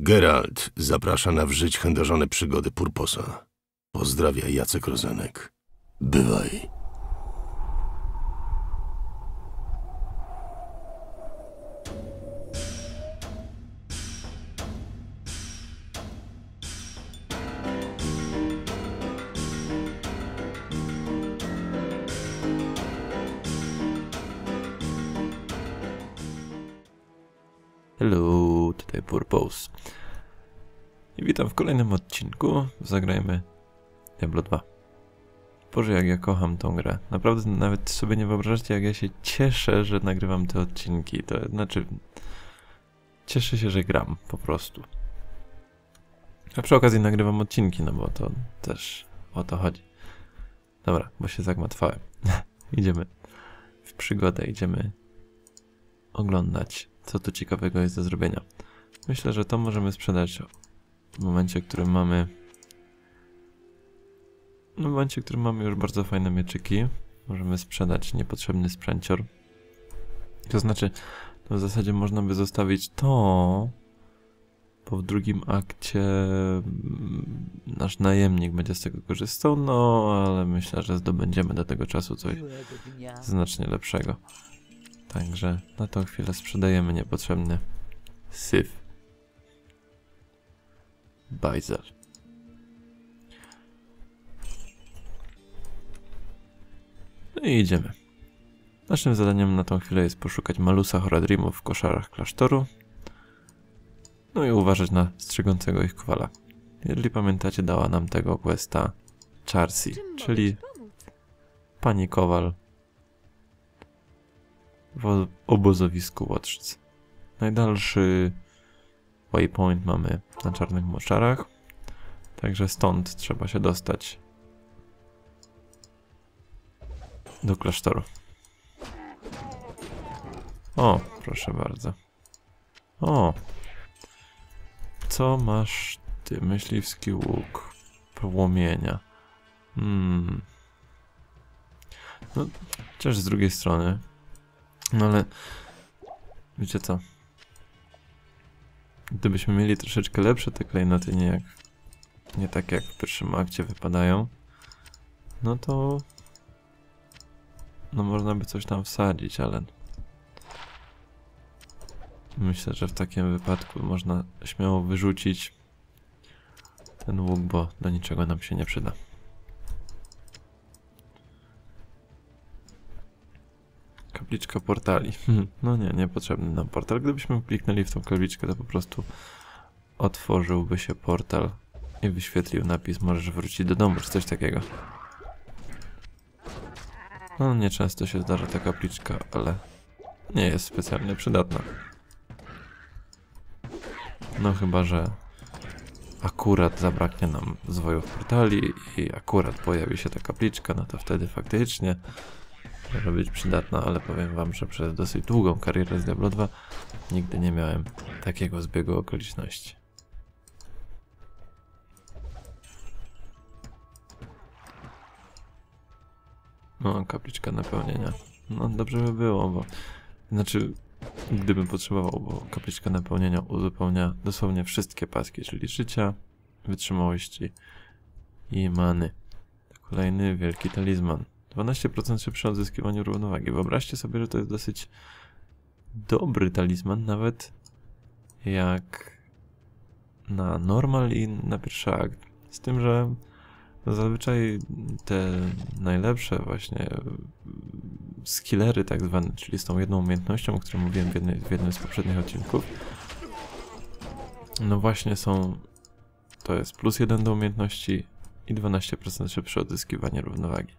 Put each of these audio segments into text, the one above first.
Geralt zaprasza na w żyć chędożone przygody Purposa. Pozdrawia Jacek Rozenek. Bywaj. I witam w kolejnym odcinku. Zagrajmy Diablo 2. Boże, jak ja kocham tą grę. Naprawdę nawet sobie nie wyobrażacie, jak ja się cieszę, że nagrywam te odcinki. To znaczy, cieszę się, że gram po prostu. A przy okazji nagrywam odcinki, no bo to też o to chodzi. Dobra, bo się zagmatwałem. idziemy w przygodę, idziemy oglądać co tu ciekawego jest do zrobienia. Myślę, że to możemy sprzedać w momencie, w którym mamy... W momencie, w którym mamy już bardzo fajne mieczyki, możemy sprzedać niepotrzebny sprzęcior. To znaczy, w zasadzie można by zostawić to, bo w drugim akcie mm, nasz najemnik będzie z tego korzystał, no ale myślę, że zdobędziemy do tego czasu coś znacznie lepszego. Także na tą chwilę sprzedajemy niepotrzebny syf. Bajzel. No i idziemy. Naszym zadaniem na tą chwilę jest poszukać Malusa Horadrimów w koszarach klasztoru. No i uważać na strzegącego ich kwala. Jeżeli pamiętacie, dała nam tego questa Charsi, czyli pani Kowal w obozowisku Łotrzyc. Najdalszy waypoint mamy na Czarnych Moczarach, także stąd trzeba się dostać do klasztoru. O, proszę bardzo. O! Co masz ty, myśliwski łuk płomienia? Hmm. No, chociaż z drugiej strony no ale wiecie co? Gdybyśmy mieli troszeczkę lepsze te klejnoty, nie jak nie tak jak w pierwszym akcie wypadają, no to no można by coś tam wsadzić, ale myślę, że w takim wypadku można śmiało wyrzucić ten łuk, bo do niczego nam się nie przyda. Kapliczka portali. Hmm, no nie, niepotrzebny nam portal. Gdybyśmy kliknęli w tą kapliczkę, to po prostu otworzyłby się portal i wyświetlił napis możesz wrócić do domu, czy coś takiego. No nieczęsto się zdarza ta kapliczka, ale nie jest specjalnie przydatna. No chyba, że akurat zabraknie nam zwojów portali i akurat pojawi się ta kapliczka, no to wtedy faktycznie może być przydatna, ale powiem wam, że przez dosyć długą karierę z Diablo 2 nigdy nie miałem takiego zbiegu okoliczności. No, kapliczka napełnienia. No, dobrze by było, bo... Znaczy, gdybym potrzebował, bo kapliczka napełnienia uzupełnia dosłownie wszystkie paski, czyli życia, wytrzymałości i many. Kolejny wielki talizman. 12% szybsze odzyskiwanie równowagi. Wyobraźcie sobie, że to jest dosyć dobry talizman, nawet jak na normal i na pierwszy akt. Z tym, że zazwyczaj te najlepsze właśnie skillery tak zwane, czyli z tą jedną umiejętnością, o której mówiłem w, jednej, w jednym z poprzednich odcinków, no właśnie są, to jest plus 1 do umiejętności i 12% szybsze odzyskiwanie równowagi.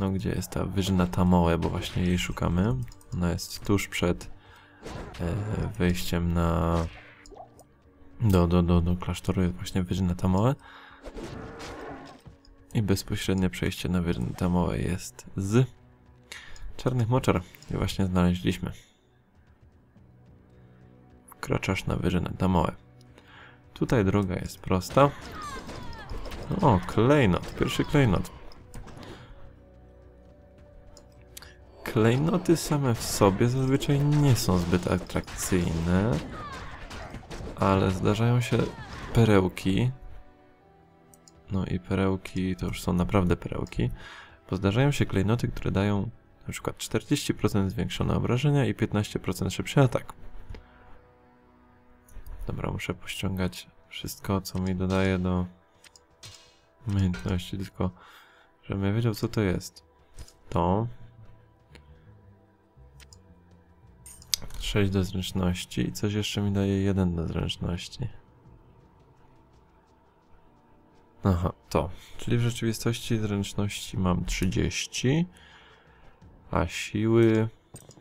No, gdzie jest ta wyżyna Tamoe, bo właśnie jej szukamy. Ona jest tuż przed e, wejściem na... Do, do, do, do klasztoru jest właśnie wyżyna Tamoe. I bezpośrednie przejście na wyżynę Tamoe jest z Czarnych Moczar. I właśnie znaleźliśmy. Wkraczasz na wyżynę Tamoe. Tutaj droga jest prosta. O, klejnot. Pierwszy klejnot. Klejnoty same w sobie zazwyczaj nie są zbyt atrakcyjne, ale zdarzają się perełki. No i perełki to już są naprawdę perełki, bo zdarzają się klejnoty, które dają na przykład 40% zwiększone obrażenia i 15% szybszy atak. Dobra, muszę pościągać wszystko, co mi dodaje do umiejętności, tylko żebym ja wiedział, co to jest. To. 6 do zręczności i coś jeszcze mi daje 1 do zręczności. Aha, to. Czyli w rzeczywistości zręczności mam 30, a siły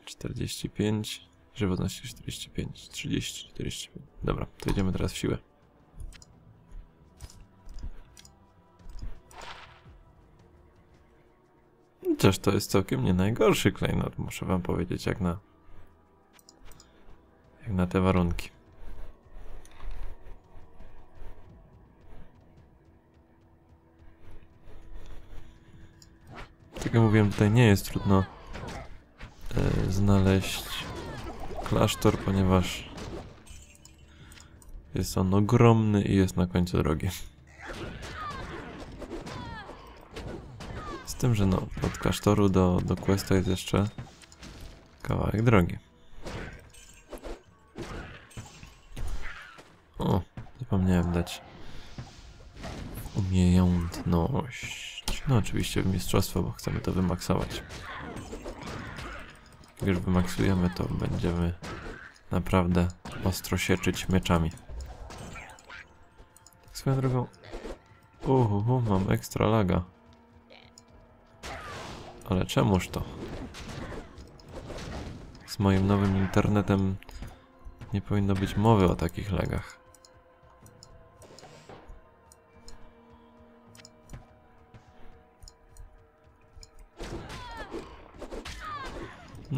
45, żywotności 45, 30, 45. Dobra, to idziemy teraz w siłę. Chociaż to jest całkiem nie najgorszy klejnot, muszę wam powiedzieć, jak na... Na te warunki. Tak jak mówiłem, tutaj nie jest trudno e, znaleźć klasztor, ponieważ jest on ogromny i jest na końcu drogi. Z tym, że no, od klasztoru do, do questa jest jeszcze kawałek drogi. O, zapomniałem dać umiejętność. No oczywiście w mistrzostwo, bo chcemy to wymaksować. Jak już wymaksujemy, to będziemy naprawdę ostro sieczyć mieczami. Swoją drogą... Uhu, mam ekstra laga. Ale czemuż to? Z moim nowym internetem nie powinno być mowy o takich lagach.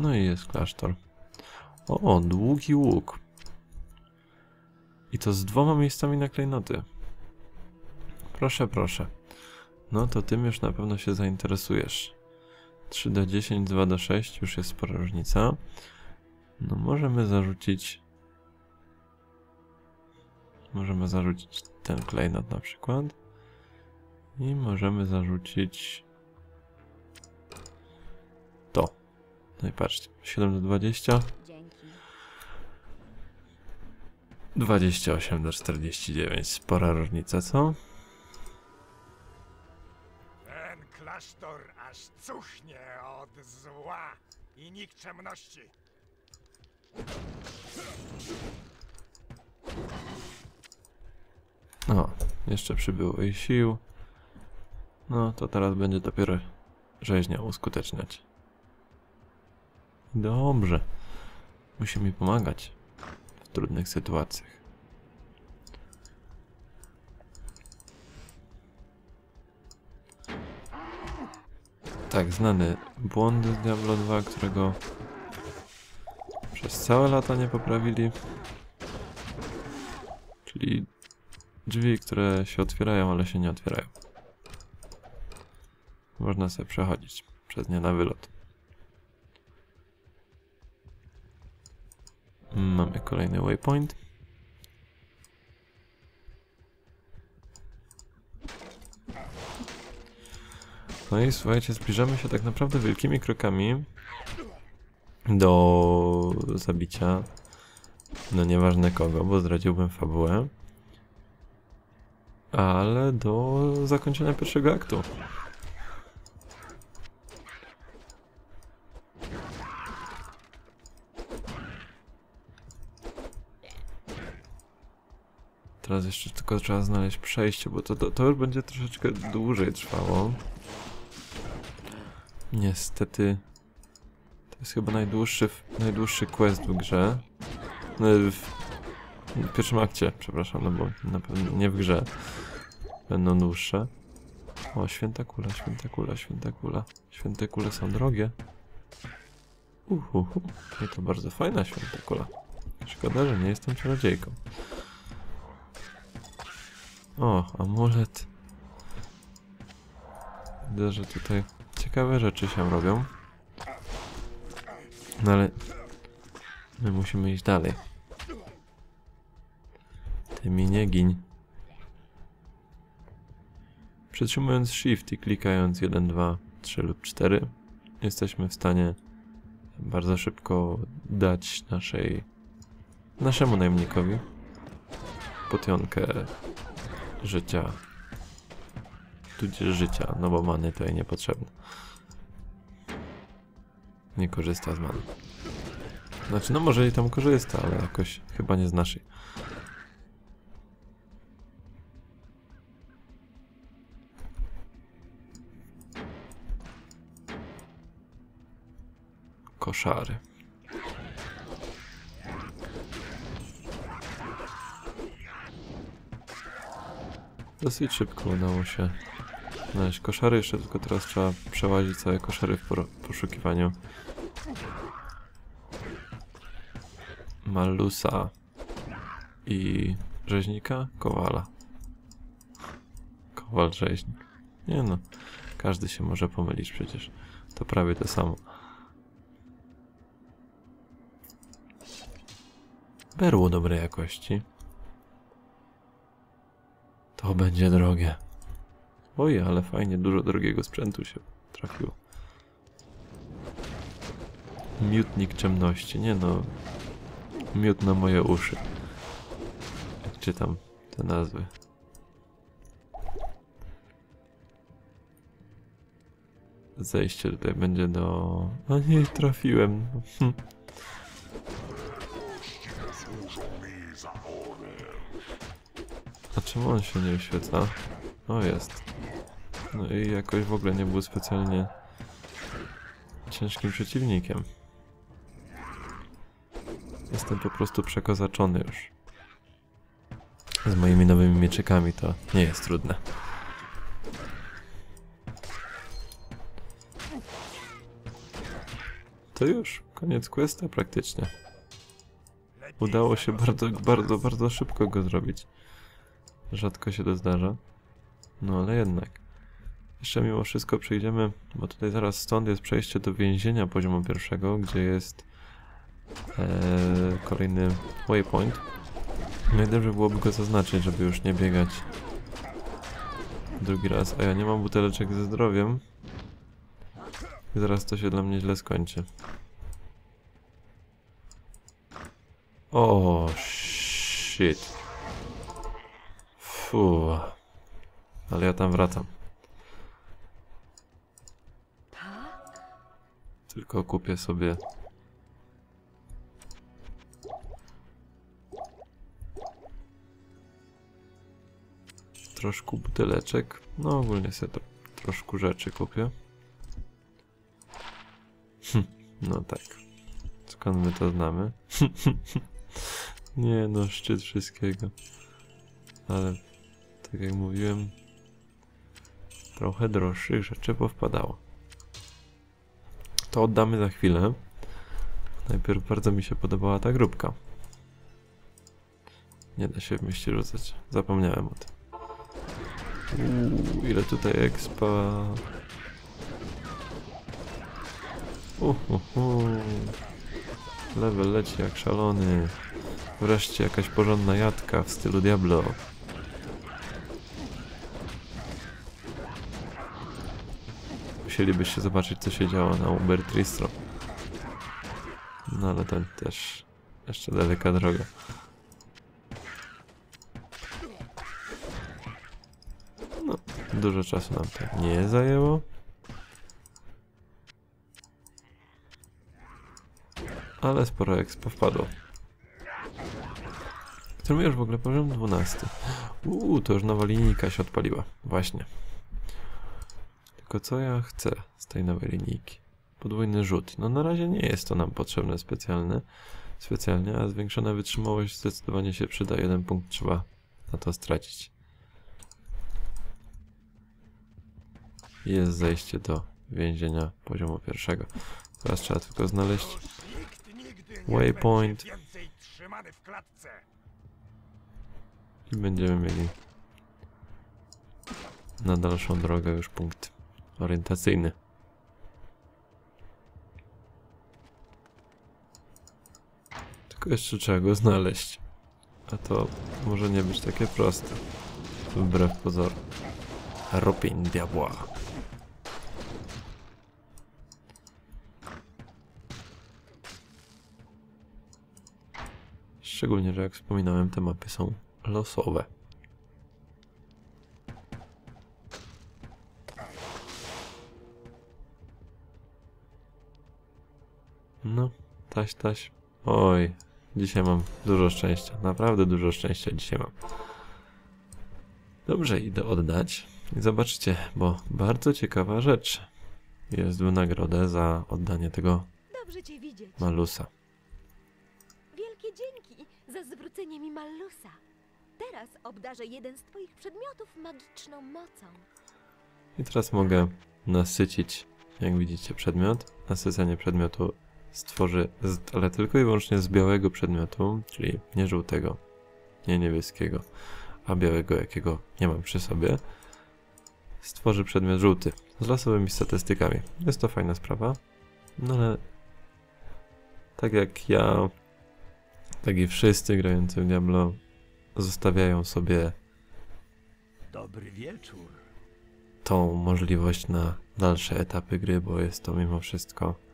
No i jest klasztor. O, długi łuk. I to z dwoma miejscami na klejnoty. Proszę, proszę. No to tym już na pewno się zainteresujesz. 3 do 10, 2 do 6, już jest spora różnica. No możemy zarzucić... Możemy zarzucić ten klejnot na przykład. I możemy zarzucić... No i patrzcie, 7 do 20. Dzięki. 28 do 49. Spora różnica, co? Ten klasztor aż cuchnie od zła i nikczemności. O, jeszcze przybyło jej sił. No, to teraz będzie dopiero rzeźnia uskuteczniać. Dobrze. Musi mi pomagać w trudnych sytuacjach. Tak, znany błąd z Diablo 2, którego przez całe lata nie poprawili. Czyli drzwi, które się otwierają, ale się nie otwierają. Można sobie przechodzić przez nie na wylot. Mamy kolejny waypoint. No i słuchajcie, zbliżamy się tak naprawdę wielkimi krokami do zabicia no nieważne kogo, bo zdradziłbym fabułę. Ale do zakończenia pierwszego aktu. Teraz jeszcze tylko trzeba znaleźć przejście, bo to, to, to już będzie troszeczkę dłużej trwało. Niestety. To jest chyba najdłuższy, najdłuższy quest w grze. No, w, w pierwszym akcie, przepraszam, no bo na pewno nie w grze. Będą dłuższe. O, święta kula, święta kula, święta kula. Święte kule są drogie. Uhuhu. I to bardzo fajna święta kula. Szkoda, że nie jestem czarodziejką. O, amulet. Widzę, że tutaj ciekawe rzeczy się robią. No ale my musimy iść dalej. Ty mi nie giń. Przytrzymując Shift i klikając 1, 2, 3 lub 4 jesteśmy w stanie bardzo szybko dać naszej naszemu najemnikowi potionkę życia tudzież życia, no bo many to jej niepotrzebne. Nie korzysta z many. Znaczy, no może i tam korzysta, ale jakoś chyba nie z naszej. Koszary. Dosyć szybko udało się znaleźć koszary. Jeszcze tylko teraz trzeba przełazić całe koszary w poszukiwaniu Malusa i rzeźnika Kowala. Kowal rzeźnik. Nie no, każdy się może pomylić przecież. To prawie to samo. Berło dobrej jakości. To będzie drogie. Oj, ale fajnie, dużo drogiego sprzętu się trafiło. Miutnik ciemności, nie no. Miód na moje uszy. Jak czytam te nazwy. Zejście tutaj będzie do... A nie, trafiłem. Hm. A czemu on się nie wyświetla? O, jest. No i jakoś w ogóle nie był specjalnie ciężkim przeciwnikiem. Jestem po prostu przekozaczony już. Z moimi nowymi mieczykami to nie jest trudne. To już, koniec questa praktycznie. Udało się bardzo, bardzo, bardzo szybko go zrobić. Rzadko się to zdarza. No ale jednak. Jeszcze mimo wszystko przejdziemy, bo tutaj zaraz stąd jest przejście do więzienia poziomu pierwszego, gdzie jest e, kolejny waypoint. Najlepiej byłoby go zaznaczyć, żeby już nie biegać drugi raz. A ja nie mam buteleczek ze zdrowiem. I zaraz to się dla mnie źle skończy. O, shit. Fu. Ale ja tam wracam. Tylko kupię sobie. Troszkę buteleczek. No ogólnie sobie to troszkę rzeczy kupię. Hm, no tak. Skąd my to znamy? Nie no, szczyt wszystkiego. Ale tak jak mówiłem, trochę droższych rzeczy powpadało. To oddamy za chwilę. Najpierw bardzo mi się podobała ta grupka. Nie da się w mieście rzucać. Zapomniałem o tym. Uuu, ile tutaj expa. Uhuhu. Level leci jak szalony. Wreszcie jakaś porządna jadka w stylu Diablo. Musielibyście zobaczyć, co się działo na Uber Tristro. No ale to też jeszcze daleka droga. No, dużo czasu nam to nie zajęło. Ale sporo expo wpadło. Który już w ogóle poziom 12. Uuu, to już nowa linijka się odpaliła. Właśnie. Tylko co ja chcę z tej nowej linijki? Podwójny rzut. No na razie nie jest to nam potrzebne specjalne, specjalnie, a zwiększona wytrzymałość zdecydowanie się przyda. Jeden punkt trzeba na to stracić. Jest zejście do więzienia poziomu pierwszego. Teraz trzeba tylko znaleźć Waypoint. i będziemy mieli na dalszą drogę już punkt orientacyjny. Tylko jeszcze trzeba go znaleźć. A to może nie być takie proste. Wbrew pozorom. Robin Diabła. Szczególnie, że jak wspominałem, te mapy są losowe. No, taś, taś. Oj, dzisiaj mam dużo szczęścia. Naprawdę dużo szczęścia dzisiaj mam. Dobrze, idę oddać. I zobaczcie, bo bardzo ciekawa rzecz. Jest w nagrodę za oddanie tego Dobrze cię widzieć. malusa. Wielkie dzięki za zwrócenie mi Mallusa. Teraz obdarzę jeden z twoich przedmiotów magiczną mocą. I teraz mogę nasycić, jak widzicie, przedmiot. Nasycenie przedmiotu stworzy, z, ale tylko i wyłącznie z białego przedmiotu, czyli nie żółtego, nie niebieskiego, a białego, jakiego nie mam przy sobie. Stworzy przedmiot żółty z losowymi statystykami. Jest to fajna sprawa, no ale tak jak ja, tak i wszyscy grający w Diablo zostawiają sobie Dobry wieczór. tą możliwość na dalsze etapy gry, bo jest to mimo wszystko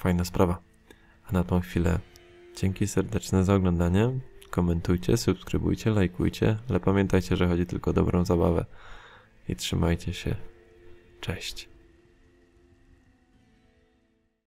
fajna sprawa. A na tą chwilę dzięki serdeczne za oglądanie. Komentujcie, subskrybujcie, lajkujcie, ale pamiętajcie, że chodzi tylko o dobrą zabawę. I trzymajcie się. Cześć.